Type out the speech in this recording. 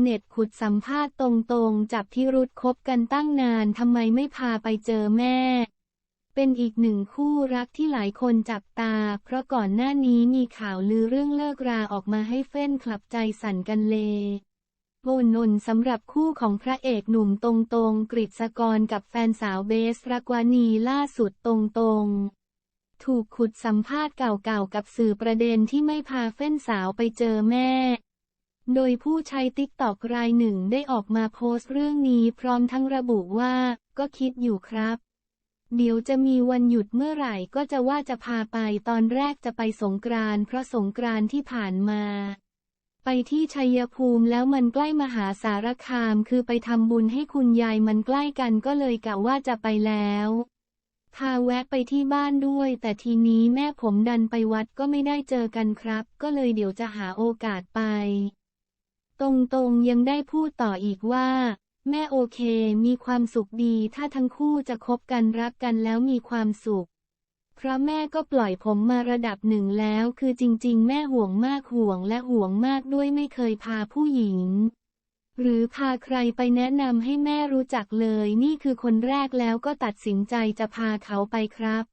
เน็ตขุดสัมภาษณ์ตรงๆ จับพิรุษคบกันตั้งนานทำไมไม่พาไปเจอแม่ เป็นอีกหนึ่งคู่รักที่หลายคนจับตา เพราะก่อนหน้านี้มีข่าวลือเรื่องเลิกราออกมาให้เฟ้นคลับใจสั่นกันเลยโอนนสำหรับคู่ของพระเอกหนุ่มตรงๆกฤษกรกับแฟนสาวเบสรักวานีล่าสุดตรงๆถูกขุดสัมภาษณ์เก่าๆกับสื่อประเด็นที่ไม่พาเฟ้นสาวไปเจอแม่ โดยผู้ใช้ติ๊กตอกรายหนึ่งได้ออกมาโพสต์เรื่องนี้พร้อมทั้งระบุว่า ก็คิดอยู่ครับ เดี๋ยวจะมีวันหยุดเมื่อไหร่ก็จะว่าจะพาไปตอนแรกจะไปสงกรานเพราะสงกรานที่ผ่านมา ไปที่ชัยภูมิแล้วมันใกล้มหาสารคามคือไปทำบุญให้คุณยายมันใกล้กันก็เลยกะว่าจะไปแล้วพาแวะไปที่บ้านด้วย แต่ทีนี้แม่ผมดันไปวัดก็ไม่ได้เจอกันครับ ก็เลยเดี๋ยวจะหาโอกาสไป ตรงๆยังได้พูดต่ออีกว่า แม่โอเคมีความสุขดีถ้าทั้งคู่จะคบกันรักกันแล้วมีความสุข เพราะแม่ก็ปล่อยผมมาระดับหนึ่งแล้ว คือจริง ๆ แม่ห่วงมากห่วงและห่วงมากด้วยไม่เคยพาผู้หญิง หรือพาใครไปแนะนำให้แม่รู้จักเลย นี่คือคนแรกแล้วก็ตัดสินใจจะพาเขาไปครับ